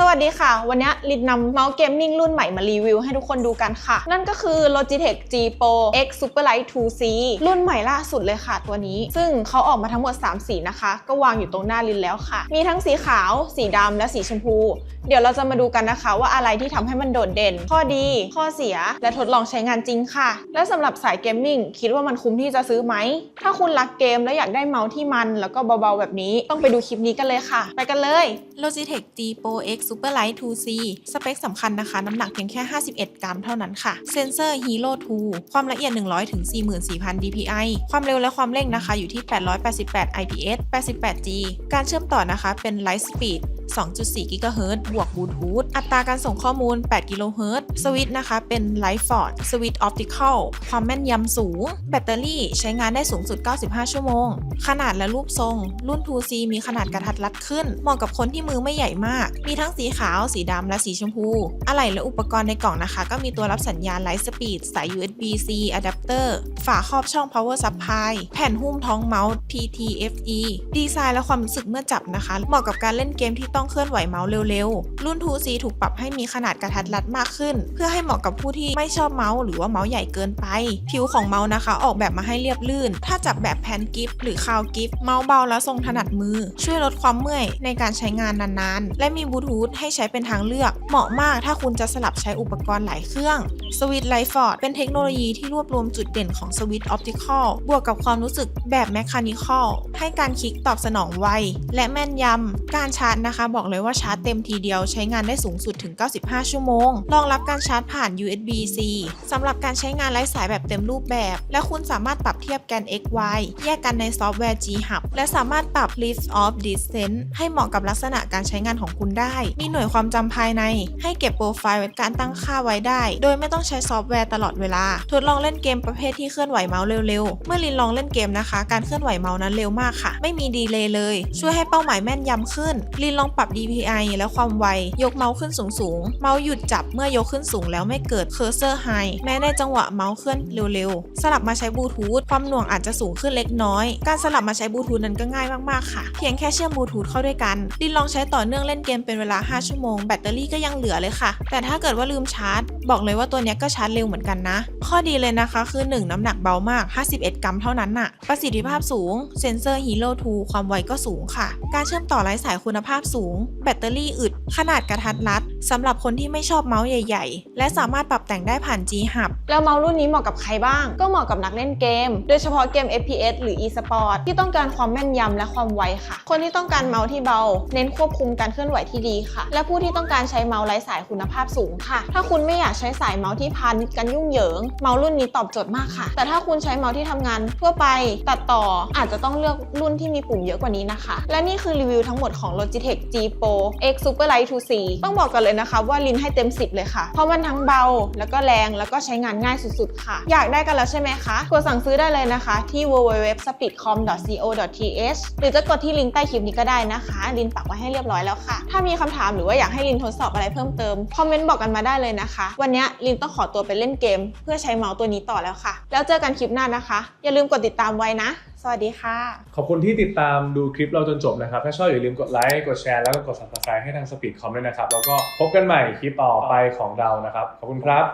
สวัสดีค่ะ วันนี้ลินนำเมาส์เกมมิ่งรุ่นใหม่มารีวิวให้ทุกคนดูกันค่ะ นั่นก็คือ Logitech G Pro X Superlight 2C รุ่นใหม่ล่าสุดเลยค่ะตัวนี้ ซึ่งเขาออกมาทั้งหมด 3 สีนะคะ ก็วางอยู่ตรงหน้าลินแล้วค่ะ มีทั้งสีขาว สีดำและสีชมพู เดี๋ยวเราจะมาดูกันนะคะ ว่าอะไรที่ทำให้มันโดดเด่น ข้อดี ข้อเสีย และทดลองใช้งานจริงค่ะ และสำหรับสายเกมมิ่งคิดว่ามันคุ้มที่จะซื้อไหม ถ้าคุณรักเกมและอยากได้เมาส์ที่มัน แล้วก็เบาๆแบบนี้ต้องไปดูคลิปนี้กันเลยค่ะ ไปกันเลย Logitech G Pro X Superlight 2C สเปคสำคัญนะคะ น้ำหนักเพียงแค่ 51 กรัมเท่านั้นค่ะ เซนเซอร์ Hero 2 ความละเอียด 100ถึง44,000 dpi ความเร็วและความเร่งนะคะอยู่ที่ 888 IPS 88G การเชื่อมต่อนะคะเป็น Lightspeed 2.4 GHz บวกบลูทูธ อัตราการส่งข้อมูล8 GHz สวิตช์นะคะ เป็น Lightford สวิตช์ Optical ความแม่นยำสูง แบตเตอรี่ใช้งานได้สูงสุด 95 ชั่วโมง ขนาดและรูปทรง รุ่น 2C มีขนาดกระทัดรัดขึ้น เหมาะกับคนที่มือไม่ใหญ่มาก มีทั้งสีขาว สีดำ และสีชมพู อะไหล่และอุปกรณ์ในกล่องนะคะ ก็มีตัวรับสัญญาณ Lightspeed สาย USB-C อะแดปเตอร์ฝาครอบช่อง Power Supply แผ่นหุ้มท้องเมาส์ TTFE ดีไซน์และความรู้สึกเมื่อจับนะคะ เหมาะกับการเล่นเกมที่ต้้องเคลื่อนไหวเมาส์เร็วๆ รุ่น 2C ถูกปรับให้มีขนาดกระทัดรัดมากขึ้น เพื่อให้เหมาะกับผู้ที่ไม่ชอบเมาส์หรือว่าเมาส์ใหญ่เกินไป ผิวของเมาส์นะคะ ออกแบบมาให้เรียบลื่น ถ้าจับแบบแพนกิฟหรือคาวกิฟเมาส์เบาและทรงถนัดมือ ช่วยลดความเมื่อยในการใช้งานนานๆ และมีบลูทูธให้ใช้เป็นทางเลือก เหมาะมากถ้าคุณจะสลับใช้อุปกรณ์หลายเครื่องสวิตไลฟ์ฟอร์ดเป็นเทคโนโลยีที่รวบรวมจุดเด่นของสวิตออปติคอลบวกกับความรู้สึกแบบแมคานิคอลให้การคลิกตอบสนองไว และแม่นยำ การชาร์จนะคะ บอกเลยว่าชาร์จเต็มทีเดียวใช้งานได้สูงสุดถึง 95 ชั่วโมง รองรับการชาร์จผ่าน USB-C สำหรับการใช้งานไร้สายแบบเต็มรูปแบบ และคุณสามารถปรับเทียบกัน X Y แยกกันในซอฟต์แวร์ G Hub และสามารถปรับ Lift Off Distance ให้เหมาะกับลักษณะการใช้งานของคุณได้ มีหน่วยความจำภายใน ให้เก็บโปรไฟล์ไว้การตั้งค่าไว้ได้ โดยไม่ต้ององใช้ซอฟต์แวร์ตลอดเวลา ทดลองเล่นเกมประเภทที่เคลื่อนไหวเมาส์เร็วๆ เมื่อลินลองเล่นเกมนะคะ การเคลื่อนไหวเมาส์นั้นเร็วมากค่ะ ไม่มีดีเลย์เลย ช่วยให้เป้าหมายแม่นยำขึ้น ลินลองปรับ DPI และความไว ยกเมาส์ขึ้นสูงๆ เมาส์หยุดจับเมื่อยกขึ้นสูงแล้วไม่เกิดเคอร์เซอร์ไฮแม้ในจังหวะเมาส์เคลื่อนเร็วๆ สลับมาใช้บลูทูธ ความหน่วงอาจจะสูงขึ้นเล็กน้อย การสลับมาใช้บลูทูธนั้นก็ง่ายมากๆค่ะ เพียงแค่เชื่อมบลูทูธเข้าด้วยกัน ลินลองใช้ต่อเนื่องเล่นเกมเป็นเวลา 5 ชั่วโมง แบตเตอรี่ก็ยังเหลือเลยค่ะ แต่ถ้าเกิดว่าลืมชาร์จ บอกเลยว่าตัวนี้ก็ชาร์จเร็วเหมือนกันนะ ข้อดีเลยนะคะคือ 1 น้ำหนักเบามาก 51 กรัมเท่านั้นน่ะ ประสิทธิภาพสูง เซนเซอร์ฮีโร่2ความไวก็สูงค่ะ การเชื่อมต่อไร้สายคุณภาพสูง แบตเตอรี่อึด ขนาดกระทัดรัดสำหรับคนที่ไม่ชอบเมาส์ใหญ่ ๆ และสามารถปรับแต่งได้ผ่าน G Hub แล้วเมาส์รุ่นนี้เหมาะกับใครบ้าง ก็เหมาะกับนักเล่นเกม โดยเฉพาะเกม FPS หรือ e-sport ที่ต้องการความแม่นยำและความไวค่ะ คนที่ต้องการเมาส์ที่เบา เน้นควบคุมการเคลื่อนไหวที่ดีค่ะ และผู้ที่ต้องการใช้เมาส์ไร้สายคุณภาพสูงค่ะ ถ้าคุณไม่อยากใช้สายเมาส์ที่พาณิชย์กันยุ่งเหยิง เมาส์รุ่นนี้ตอบโจทย์มากค่ะ แต่ถ้าคุณใช้เมาส์ที่ทำงานทั่วไปตัดต่ออาจจะต้องเลือกรุ่นที่มีปุ่มเยอะกว่านี้นะคะ และนี่คือรีวิวทั้งหมดของ Logitech G Pro X Superlight 2C ต้องบอกกันเลยนะคะว่าลินให้เต็ม 10 เลยค่ะ เพราะมันทั้งเบาแล้วก็แรงแล้วก็ใช้งานง่ายสุดๆ ค่ะ อยากได้กันแล้วใช่ไหมคะ กดสั่งซื้อได้เลยนะคะที่ www.speedcom.co.th หรือจะกดที่ลิงก์ใต้คลิปนี้ก็ได้นะคะ ลินปักไว้ให้เรียบร้อยแล้วค่ะ ถ้ามีคำถามหรือว่าอยากให้ลินทดสอบอะไรเพิ่มเติม คอมเมนต์บอกกันมาได้เลยนะคะ วันนี้ลินต้องขอตัวไปเล่นเกม เพื่อใช้เมาส์ตัวนี้ต่อแล้วค่ะ แล้วเจอกันคลิปหน้านะคะ อย่าลืมกดติดตามไว้นะ วัสดีค่ะ ขอบคุณที่ติดตามดูคลิปเราจนจบนะครับ ถ้าชอบอย่าลืมกดไลค์ กดแชร์ แล้วก็กด subscribe ให้ทาง Speed Com ด้วยนะครับ แล้วก็พบกันใหม่คลิปต่อไปของเรานะครับ ขอบคุณครับ